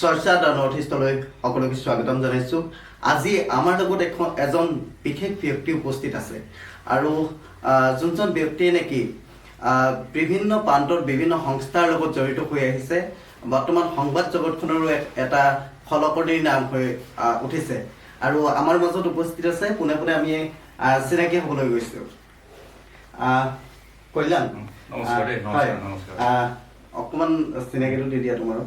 চৰ্চা the north ইষ্টলৈ সকলোকে স্বাগতম জনাইছোঁ। আজি আমাৰ লগত এখন এজন বিশেষ ব্যক্তি উপস্থিত আছে। আৰু যোনজন ব্যক্তিয়ে নেকি বিভিন্ন প্ৰান্তত বিভিন্ন সংস্থাৰ লগত জড়িত হৈ আহিছে বৰ্তমান সংবাদ জগতখনৰো এটা ফলকৰ্ণীৰ নাম হৈ উঠিছে। আৰু আমাৰ মাজত উপস্থিত আছে পোনে পোনে আমি চিনাকি হ'বলৈ গৈছোঁ। কল্যাণ? হয়। অকণমান চিনাকিটো দি দিয়া তোমাৰো।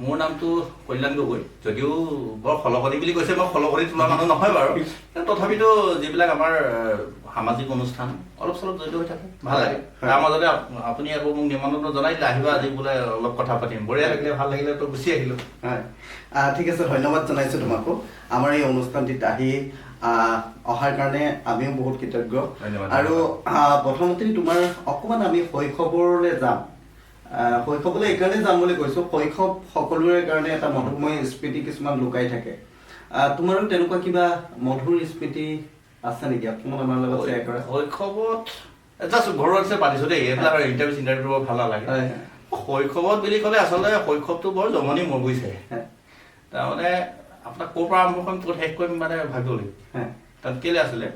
মোৰ নামটো কল্যাণ গগৈ। যদিও বৰ খলকনি বুলি কৈছে মই খলকনি তোলা মানুহ নহয় বাৰু। তথাপিতো যিবিলাক আমাৰ সামাজিক অনুষ্ঠান অলপ চলপ জড়িত হৈ থাকে। ভাল লাগে। তাৰ মাজতে আপ- আপুনি আকৌ মোক নিমন্ত্ৰণ জনাই দিলে আহিবা আজি বোলে অলপ কথা পাতিম। বঢ়িয়া লাগিলে ভাল লাগিলে তো গুচি আহিলো। হয়। ঠিক আছে ধন্যবাদ জনাইছোঁ তোমাকো। আমাৰ এই অনুষ্ঠানটিত আহি অহাৰ কাৰণে আমিও বহুত কৃতজ্ঞ। ধন্যবাদ, আৰু প্ৰথমতে তোমাৰ অকণমান আমি শৈশৱলৈ যাম। শৈশৱলৈ এইকাৰণে যাম বুলি কৈছোঁ। শৈশৱ সকলোৰে কাৰণে এটা মধুময় স্মৃতি কিছুমান লুকাই থাকে। তোমাৰো তেনেকুৱা কিবা মধুৰ স্মৃতি আছে নেকি? অকণমান আমাৰ লগত শ্বেয়াৰ কৰা। শৈশৱত জাষ্ট ঘৰত যে পাতিছো দেই। এইবিলাক ইণ্টাৰভিউ চিণ্টাৰভিউ বৰ ভাল নালাগে। শৈশৱত বুলি ক'লে আচলতে শৈশৱটো বৰ জমনি মোৰ বুজিছে হয়। তাৰমানে আপোনাক ক'ৰ পৰা আৰম্ভ কৰিম ক'ত শেষ কৰিম মানে ভাবিব লাগিব। হয়। তাত কেলে আছিলে?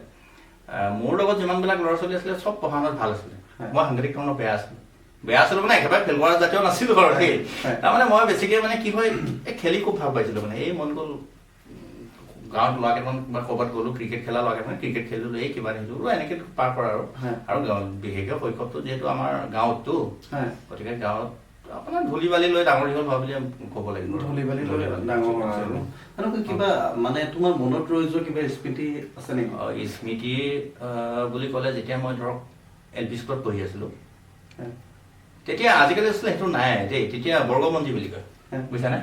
মোৰ লগত যিমানবিলাক ল'ৰা ছোৱালী আছিলে চব পঢ়া শুনাত ভাল আছিলে। মই সাংঘাতিক ধৰণৰ বেয়া আছিলোঁ। বেয়া আছিলোঁ মানে একেবাৰে ফেল কৰা জাতীয় নাছিলোঁ বাৰু দেই। তাৰমানে মই বেছিকৈ মানে কি হয় এই খেলি খুব ভাল পাইছিলোঁ মানে এই মন গ'ল গাঁৱত ল'ৰা কেইটামান বা ক'ৰবাত গ'লো ক্ৰিকেট খেলা ল'ৰা কেইটামান ক্ৰিকেট খেলিলোঁ এই কিবা দেখিলোঁ এনেকৈ পাৰ কৰা আৰু। আৰু গাঁৱত বিশেষকৈ শৈশৱটো যিহেতু আমাৰ গাঁৱততো গতিকে গাঁৱত আপোনাৰ ধূলি বালি লৈ ডাঙৰ দীঘল হোৱা বুলি ক'ব লাগিব আৰু। ধূলি বালি লৈ বালি। ডাঙৰ আৰু কিবা মানে তোমাৰ মনত ৰৈ যোৱা কিবা স্মৃতি আছে নেকি স্মৃতি বুলি ক'লে যেতিয়া মই ধৰক এল পি স্কুলত পঢ়ি আছিলোঁ। তেতিয়া আজিকালি আচলতে সেইটো নাই দেই তেতিয়া বৰ্গমঞ্জী বুলি কয়। বুজিছানে।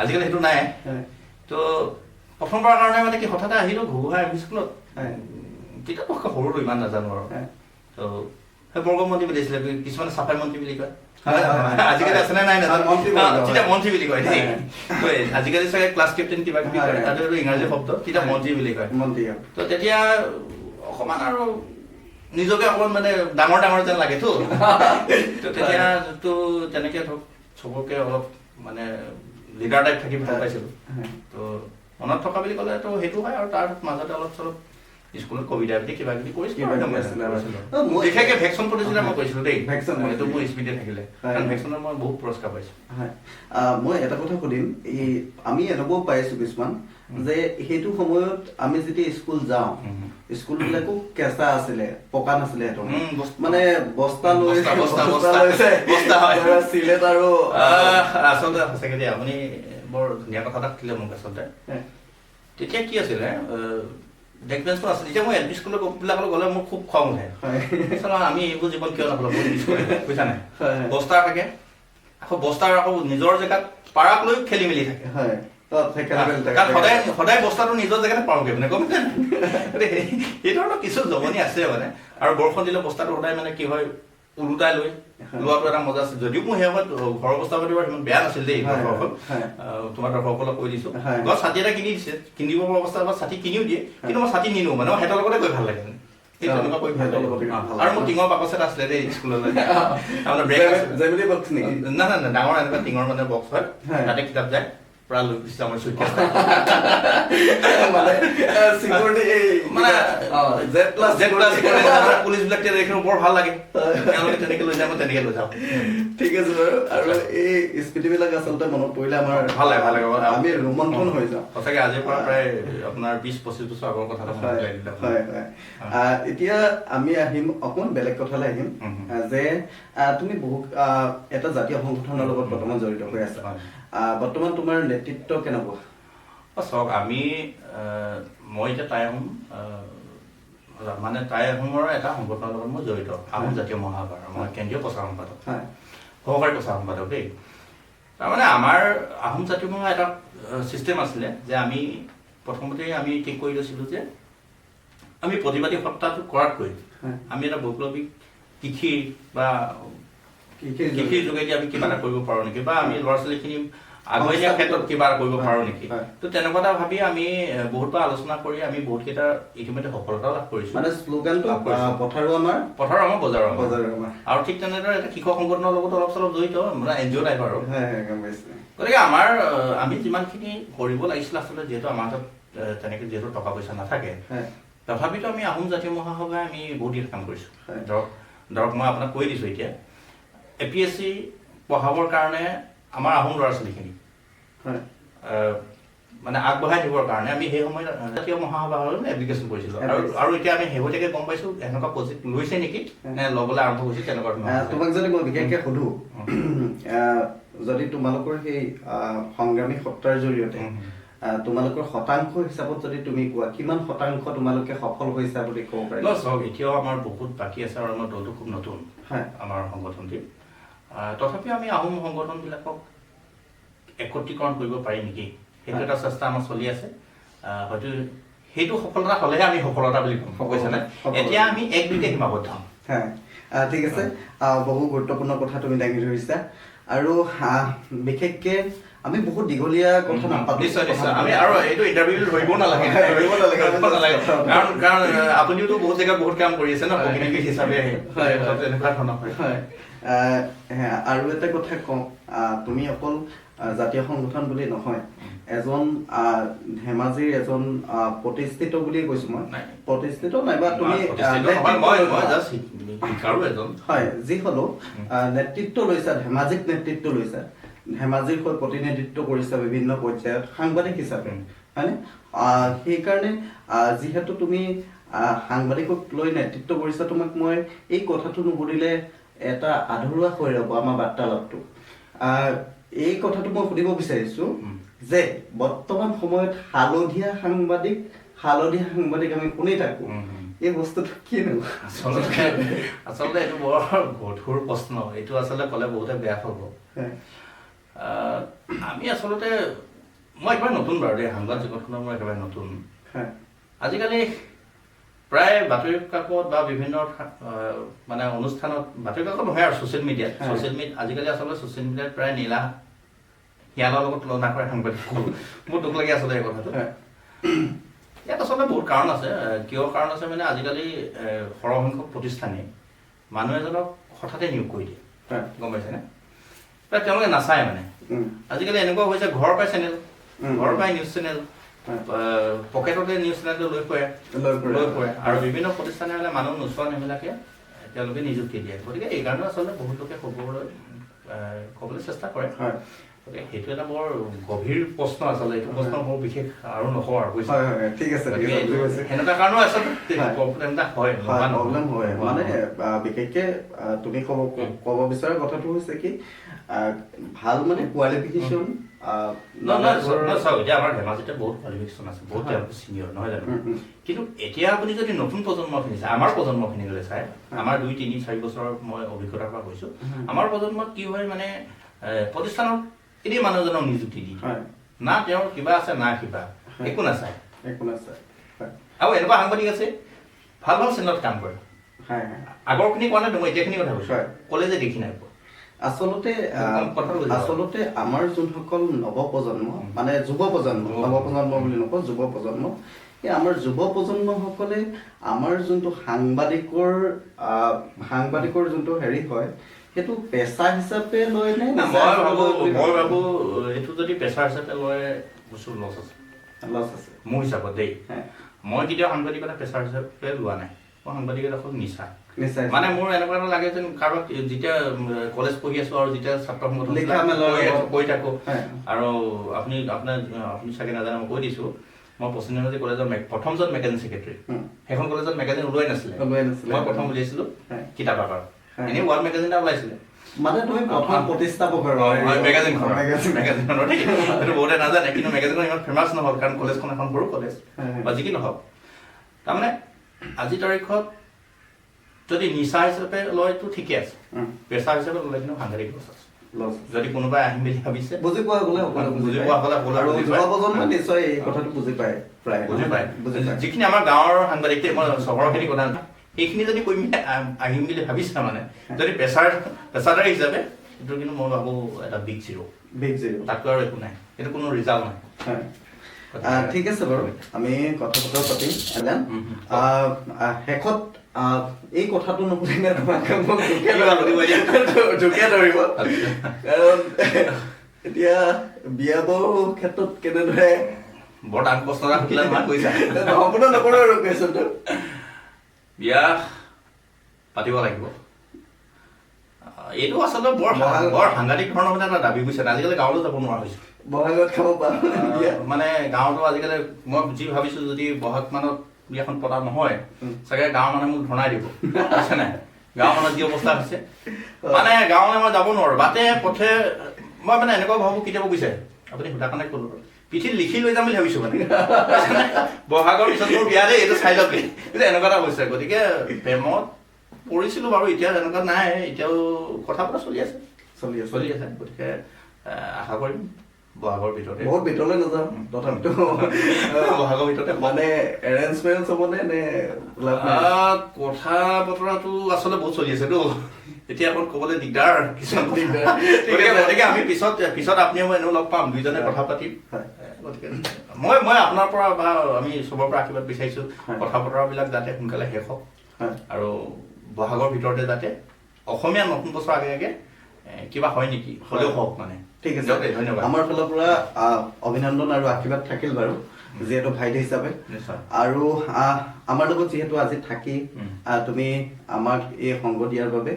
আজিকালি সেইটো নাই। তো প্ৰথমবাৰৰ কাৰণে মানে কি হঠাতে আহিলোঁ ঘুগুহা এল পি স্কুলত তেতিয়া মই সৰুটো ইমান নাজানো আৰু। তো সেই বৰ্গমন্ত্ৰী বুলি আছিলে কিছুমানে চাফাই মন্ত্ৰী বুলি কয়। আজিকালি আছেনে নাই নাজানো মন্ত্ৰী বুলি কয়। তেতিয়া মন্ত্ৰী বুলি কয় দেই হয়, হয়, আজিকালি চাগে ক্লাছ কেপ্টেইন কিবা কিবি হয়, কয় হয়। তাতে এইটো ইংৰাজী শব্দ তেতিয়া। মন্ত্ৰী বুলি কয়। তো তেতিয়া অকমান আৰু নিজকে অকমান মানে ডাঙৰ ডাঙৰ যেন লাগেতো তো। তেতিয়া তো তেনেকে ধৰক চবকে অলপ মানে লিডাৰ টাইপ থাকি ভাল পাইছিলো। তো মনত থকা বুলি ক'লে তো সেইটো হয় আৰু তাৰ মাজতে অলপ চলপ স্কুলত কবিতা আবৃত্তি কিবা কিবি কৰিছিলো বিশেষকে ভেকচন প্ৰতিযোগিতা মই কৰিছিলো দেই। ভেকচন এইটো মোৰ স্মৃতি থাকিলে। কাৰণ ভেকচনত মই বহুত পুৰস্কাৰ পাইছো। হয়। মই এটা কথা সুধিম। এই আমি এনেকুৱাও পাইছো কিছুমান। যে সেইটো সময়ত আমি যেতিয়া স্কুল যাওঁ উম। স্কুল বিলাকো কেঁচা আছিলে পকা নাছিলে মানে বস্তা লৈ হয়। চিলেট আৰু আচলতে সঁচাকে দেই আপুনি বৰ ধুনীয়া কথা এটা সুধিলে মোক আচলতে হয়। তেতিয়া কি আছিলে ডেক বেঞ্চটো আছিলে তেতিয়া মই এল পি স্কুলৰ বিলাকলৈ গ'লে মোৰ খুব খং উঠে হয়। আমি এইবোৰ জীৱন কিয় নাপালো বুজিছা নাই হয়, হয়। বস্তা থাকে আকৌ বস্তাৰ আকৌ নিজৰ জেগাত পাৰাক লৈ খেলি মেলি থাকে কাৰণ সদায় সদায় বস্তাটো নিজৰ জেগাতে পাৰোগে মানে গম এই ধৰণৰ কিছু জমনি আছে মানে আৰু বৰষুণ দিলে বস্তাটো সদায় মানে কি হয় ওলোটাই লৈ লোৱাটো এটা মজা আছে। যদিও মোৰ সেই সময়ত ঘৰৰ অৱস্থা পাতি বাৰু সিমান বেয়া নাছিল দেই ঘৰখন তোমাৰ দৰ্শকসকলক কৈ দিছো। ঘৰত ছাতি এটা কিনি দিছে কিনিব পৰা অৱস্থাত বা ছাতি কিনিও দিয়ে কিন্তু মই ছাতি নিনো মানে মই সিহঁতৰ লগতে গৈ ভাল লাগে আৰু। মোৰ টিঙৰ বাকচ এটা আছিলে দেই স্কুললৈ। আছিলে। ডাঙৰ এনেকুৱা টিঙৰ মানে বক্স হয়। তাতে কিতাপ যায়। পুৰা লৈ গুচি যাওঁ মই চুইকেছ মানে চিকিউৰিটি এই মানে Z plus Z plus police বিলাক তেতিয়া দেখি বৰ ভাল লাগে তেওঁলোকে তেনেকে লৈ যায় মই তেনেকে লৈ যাওঁ ঠিক আছে বাৰু আৰু এই স্মৃতিবিলাক আচলতে মনত পৰিলে আমাৰ ভাল লাগে ভাল লাগে আমি ৰোমন্থন হৈ যাওঁ সঁচাকে আজিৰ পৰা প্ৰায় আপোনাৰ বিশ পঁচিছ বছৰ আগৰ কথা এটা মনত হয় এতিয়া আমি আহিম অকণমান বেলেগ কথালৈ আহিম যে তুমি বহু এটা জাতীয় সংগঠনৰ লগত বৰ্তমান জড়িত হৈ আছা বৰ্তমান তোমাৰ নেতৃত্ব কেনেকুৱা? চাওক আমি মই এতিয়া টাই আহোম আহ, মানে টাই আহোমৰ এটা সংগঠনৰ লগত মই জড়িত। আহোম জাতীয় মহাসভাৰ মই কেন্দ্ৰীয় প্ৰচাৰ সম্পাদক। সহকাৰী প্ৰচাৰ সম্পাদক দেই। তাৰমানে আমাৰ আহোম জাতীয় মহা এটা ছিষ্টেম আছিলে যে আমি প্ৰথমতে আমি ঠিক কৰি লৈছিলোঁ যে আমি প্ৰতিবাদী সত্তাটো কৰাতকৈ। আমি এটা বৈপ্লৱিক কৃষি বা কৃষিৰ যোগেদি আমি কিবা এটা কৰিব পাৰোঁ নেকি? বা আমি ল'ৰা ছোৱালীখিনি আগুৱাই নিয়াৰ ক্ষেত্ৰত কিবা কৰিব হয়, পাৰো নেকি। তো তেনেকুৱা এটা ভাবি আমি এ, বহুতবাৰ আলোচনা কৰি আমি বহুতকেইটা ইতিমধ্যে সফলতাও লাভ কৰিছো। মানে শ্লোগানটো পথাৰো আমাৰ। পথাৰৰ আমাৰ বজাৰৰ আমাৰ। আৰু ঠিক তেনেদৰে এটা কৃষক সংগঠনৰ লগত অলপ চলপ জড়িত মানে এন জি অ' টাইপ আৰু গতিকে আমাৰ আমি যিমানখিনি কৰিব লাগিছিলে আচলতে যিহেতু আমাৰ হাতত তেনেকে যিহেতু টকা পইচা নাথাকে তথাপিতো আমি আহোম জাতীয় মহাসভাই আমি বহুত দিন কাম কৰিছোঁ। ধৰক ধৰক মই আপোনাক কৈ দিছোঁ এতিয়া এ পি এছ চি পঢ়াবৰ কাৰণে আমাৰ আহোম ল'ৰা ছোৱালীখিনি। মানে আগবঢ়াই দিবৰ কাৰণে আমি সেই সময়ত জাতীয় মহাসভালৈ এপ্লিকেশ্যন কৰিছিলোঁ। আৰু. আৰু এতিয়া আমি শেহতীয়াকৈ গম পাইছোঁ এনেকুৱা প্ৰজেক্ট লৈছে নেকি? নে ল'বলৈ আৰম্ভ কৰিছে তেনেকুৱা। তোমাক যদি মই বিশেষকে সুধো যদি তোমালোকৰ সেই সংগ্ৰামী সত্তাৰ জৰিয়তে তোমালোকৰ শতাংশ হিচাপত যদি তুমি কোৱা কিমান শতাংশ তোমালোকে সফল হৈছা বুলি ক'ব পাৰিবা? চাওক এতিয়াও আমাৰ বহুত বাকী আছে আৰু আমাৰ দলটো খুব নতুন হয়। আমাৰ সংগঠনটি। তথাপিও আমি আহোম সংগঠনবিলাকক একত্ৰীকৰণ কৰিব পাৰি নেকি? সেইটো এটা চেষ্টা আমাৰ চলি আছে। হয়তো সেইটো সফলতা হ'লেহে আমি সফলতা বুলি ক'ম সফল- এতিয়া আমি এক দুইতে সীমাবদ্ধ। আহ, ঠিক আছে। বহু গুৰুত্বপূৰ্ণ কথা তুমি দাঙি ধৰিছা। আৰু বিশেষকে আমি বহুত দীঘলীয়া কথা নাপাতো। নিশ্চয় নিশ্চয়। আমি আৰু এইটো ইণ্টাৰভিউ ধৰিব নালাগে। ধৰিব নালাগে। কাৰণ কাৰণ আপুনিওতো বহুত জেগাত বহুত কাম কৰি আছে ন? হিচাপে আহি হয়। তেনেকুৱা ধৰণৰ। হয়। আৰু এটা কথা কওঁ তুমি অকল জাতীয় সংগঠন বুলি নহয় এজন ধেমাজিৰ এজন প্ৰতিষ্ঠিত বুলিয়ে কৈছো মই। প্ৰতিষ্ঠিত নাইবা তুমি হয় যি হলেও নেতৃত্ব লৈছা ধেমাজিক নেতৃত্ব লৈছা ধেমাজিৰ হৈ প্ৰতিনিধিত্ব কৰিছা বিভিন্ন পৰ্যায়ত সাংবাদিক হিচাপে। হয়নে? সেইকাৰণে আহ, যিহেতু তুমি সাংবাদিকক লৈ নেতৃত্ব কৰিছা তোমাক মই এই কথাটো নুসুধিলে এটা আধৰুৱা হৈ ৰ'ব আমাৰ বাৰ্তালাপটো। এই কথাটো মই সুধিব বিচাৰিছো। যে বৰ্তমান সময়ত হালধীয়া সাংবাদিক হালধীয়া সাংবাদিক আমি শুনি থাকো। এই বস্তুটো কিনো আচলতে আচলতে এইটো বৰ গধুৰ প্ৰশ্ন। এইটো আচলতে ক'লে বহুতে বেয়া আহ, আমি আচলতে মই একেবাৰে নতুন বাৰু দেই। সাংবাদ জগতখনৰ মই একেবাৰে নতুন। আজিকালি প্ৰায় বাতৰি কাকত বা বিভিন্ন মানে অনুষ্ঠানত বাতৰি কাকত নহয় আৰু ছ'চিয়েল মিডিয়াত। ছ'চিয়েল মিডিয়া আজিকালি আচলতে ছ'চিয়েল মিডিয়াত প্ৰায় নীলা শিয়ালৰ লগত তুলনা কৰে সাংবাদিকসকল মোৰ দুখ লাগে আচলতে এই কথাটো। ইয়াত আচলতে বহুত কাৰণ আছে। কিয় কাৰণ আছে মানে আজিকালি সৰহসংখ্যক প্ৰতিষ্ঠানে মানুহ এজনক হঠাতে নিয়োগ কৰি দিয়ে। গম পাইছেনে? তেওঁলোকে নাচায় মানে। আজিকালি এনেকুৱা হৈছে ঘৰৰ পৰাই চেনেল। ঘৰৰ পৰাই নিউজ চেনেল। পকেটতে নিউজ চেনেলটো লৈ ফুৰে। লৈ ফুৰে। আৰু বিভিন্ন প্ৰতিষ্ঠানে হ'লে মানুহ নোচোৱা নেমিলাকে তেওঁলোকে নিযুক্তি দিয়ে। গতিকে এইকাৰণে আচলতে বহুত লোকে ক'বলৈ এ, ক'বলৈ চেষ্টা কৰে। হয়। গতিকে সেইটো এটা বৰ গভীৰ প্ৰশ্ন আচলতে এইটো প্ৰশ্ন বৰ বিশেষ আৰু নকওঁ আৰু বুজিছে? ঠিক আছে। সেনেকুৱা কাৰণো আচলতে প্ৰব্লেম এটা হয়। প্ৰব্লেম হয় মানে বিশেষকে তুমি ক'ব ক'ব বিচৰা কথাটো হৈছে কি ভালো মানে কোৱালিফিকেশ্যন চাওক- এতিয়া আমাৰ ধেমাজিতে বহুত কোৱালিফিকেশ্যন আছে বহুত। তেওঁলোক চিনিয়ৰ নহয় জানো। কিন্তু এতিয়া আপুনি যদি নতুন প্ৰজন্মখিনি চায় আমাৰ প্ৰজন্মখিনিলৈ চায় আমাৰ দুই তিনি চাৰি বছৰৰ মই অভিজ্ঞতাৰ পৰা কৈছো আমাৰ প্ৰজন্মত কি হয় মানে প্ৰতিষ্ঠানত এনেই মানুহজনক নিযুক্তি দি। হয়। না তেওঁৰ কিবা আছে না কিবা একো নাচায়। একো নাচায় হয়। আৰু এনেকুৱা সাংবাদিক আছে ভালো ভালো চেনেলত কাম কৰে। আগৰখিনি কোৱা নাই মই এতিয়াখিনি কথা কৈছো। কলেজে দেখি নাই পোৱা। আচলতে আচলতে আমাৰ যোনসকল নৱপ্ৰজন্ম মানে যুৱ প্ৰজন্ম নৱপ্ৰজন্ম বুলি নকওঁ যুৱ প্ৰজন্ম এই আমাৰ যুৱ প্ৰজন্মসকলে আমাৰ যোনটো সাংবাদিকৰ সাংবাদিকৰ যোনটো হেৰি হয় সেইটো পেচা হিচাপে লয় নে মই ভাবো মই ভাবা? এইটো যদি পেছাৰ হিচাপে লয় বস্তু লছ আছে। লছ আছে। মোৰ হিচাপত দেই। মই কেতিয়াও সাংবাদিকতা পেছাৰ হিচাপে লোৱা নাই। মই সাংবাদিকতা খুব নিচা মানে মোৰ এনেকুৱা এটা লাগে যেন কাৰোবাক যেতিয়া কলেজ পঢ়ি আছো আৰু যেতিয়া ছাত্ৰ সংগঠন কৰি থাকো। আৰু আপুনি আপোনাৰ আপুনি চাগে নাজানে মই কৈ দিছো। মই পশ্চিম ধেমাজি কলেজৰ প্ৰথমজন মেগাজিন ছেক্ৰেটাৰী। সেইখন কলেজত মেগাজিন ওলোৱাই নাছিলে। মই প্ৰথম উলিয়াইছিলো। কিতাপ আকাৰ। এনেই ৱাৰ্ড মেগাজিন এটা ওলাইছিলে। মানে তুমি প্ৰথম প্ৰতিষ্ঠাপক আৰু মেগাজিনখন মেগাজিন মেগাজিনখনৰ দেই। সেইটো বহুতে নাজানে কিন্তু মেগাজিনখন ইমান ফেমাছ নহ'ল কাৰণ কলেজখন এখন সৰু কলেজ। বা যি কি নহওক। তাৰমানে আজিৰ তাৰিখত যদি নিচা হিচাপে লয়তো ঠিকে আছে। পেচা হিচাপে ল'লে কিন্তু সাংঘাতিক লছ আছে। যদি কোনোবাই আহিম বুলি ভাবিছে। বুজি পোৱা গ'লে বুজি পোৱা সকলোৱে আৰু যুৱ প্ৰজন্মই নিশ্চয় এই কথাটো বুজি পায় প্ৰায়। বুজি পায়। যিখিনি আমাৰ গাঁৱৰ সাংবাদিক মই চহৰৰখিনি কথা। সেইখিনি যদি কৰিম আহিম বুলি ভাবিছা মানে যদি পেছাৰ পেছাদাৰী হিচাপে এইটো কিন্তু মই ভাবোঁ এটা বিগ জিৰ' বিগ জিৰ' তাতকৈ আৰু একো নাই। এইটো কোনো ৰিজাল্ট নাই। ঠিক আছে বাৰু। আমি কথা বতৰা পাতিম শেষত এই কথাটো নুসুধিলে তোমাক মোক জোকে? ধৰিব। কাৰণ এতিয়া বিয়া বাৰু ক্ষেত্ৰত কেনেদৰে বৰ টান প্ৰশ্ন এটা সুধিলে নহয় কৈছা সম্পূৰ্ণ নকৰো আৰু কুৱেশ্যনটো। বিয়া পাতিব লাগিব। এইটো আচলতে বৰ বৰ সাংঘাতিক ধৰণৰ মানে এটা দাবী বুজিছে আজিকালি গাঁৱলৈ যাব নোৱাৰা হৈছে। বহাগত খাব পাৰোঁ মানে গাঁৱতো আজিকালি মই যি ভাবিছো যদি বহাগ মানত বিয়াখন পতা নহয়। চাগে গাঁৱৰ মানুহে মোক ধনাই দিব। আছে নাই? গাঁৱৰ মানুহ যি অৱস্থা হৈছে? মানে গাঁৱলৈ মই যাব নোৱাৰো। বাটে পথে মই মানে এনেকুৱা ভাবো কেতিয়াবা বুজিছে? আপুনি সোধা কাৰণে ক'লো। পিঠিত লিখি লৈ যাম বুলি ভাবিছো মানে। বহাগৰ পিছত মোৰ বিয়া দেই এইটো চাই লওক। এনেকুৱা এটা হৈছে গতিকে প্ৰেমত পৰিছিলো বাৰু এতিয়া এনেকুৱা নাই। এতিয়াও কথা পতা চলি আছে। চলি আছে। চলি আছে। গতিকে আশা কৰিম। বহাগৰ ভিতৰতে? বহুত ভিতৰলৈ নাযাওঁ। তথাপিতো বহাগৰ ভিতৰতে। হ'ব। মানে এৰেঞ্জ মেৰেঞ্জ হ'বনে নে লাভ আহ, কথা বতৰাটো আচলতে বহুত চলি আছেতো এতিয়া অকণ ক'বলৈ দিগদাৰ। কিছুমান কথা। দিগদাৰ। গতিকে গতিকে আমি পিছত পিছত আপুনিও মই এনেও লগ পাম। দুইজনে কথা পাতিম। গতিকে মই মই আপোনাৰ পৰা বা আমি চবৰ পৰা আশীৰ্বাদ বিচাৰিছো। কথা বতৰাবিলাক যাতে সোনকালে শেষ হওক। আৰু বহাগৰ ভিতৰতে যাতে অসমীয়া নতুন বছৰ আগে আগে কিবা হয় নেকি? হ'লেও হওক মানে। ঠিক আছে। ধন্যবাদ। আমাৰ ফালৰ পৰা অভিনন্দন আৰু আশীৰ্বাদ থাকিল বাৰু যিহেতু ভাইটি হিচাপে। আৰু আমাৰ লগত যিহেতু আজি থাকি তুমি আমাক এই সংগ দিয়াৰ বাবে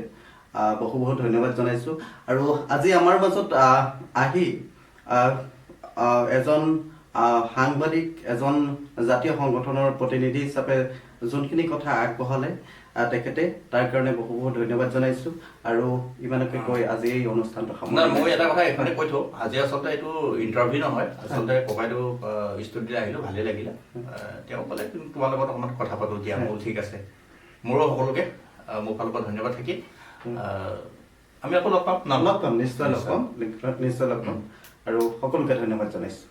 বহু বহুত ধন্যবাদ জনাইছো। আৰু আজি আমাৰ মাজত আহ, এজন সাংবাদিক এজন জাতীয় সংগঠনৰ প্ৰতিনিধি হিচাপে যোনখিনি কথা আগবঢ়ালে তেখেতে তাৰ কাৰণে বহু বহুত ধন্যবাদ জনাইছো। আৰু ইমানকে কৈ আজি এই অনুষ্ঠানটো মই এটা কথা এইখনে কৈ থওঁ। আজি আচলতে এইটো ইণ্টাৰভিউ নহয়। আচলতে ককাইদেউ ষ্টুডিঅ'লৈ আহিলোঁ ভালেই লাগিলে। তেওঁ ক'লে "কিন্তু তোমাৰ লগত অকণমান কথা পাতোঁ দিয়া। মোৰ ঠিক আছে। মোৰো সকলোকে মোৰ ফালৰ পৰা ধন্যবাদ থাকিল আমি আকৌ লগ পাম। লগ পাম নিশ্চয় লগ পাম। নিশ্চয় লগ পাম। আৰু সকলোকে ধন্যবাদ জনাইছো।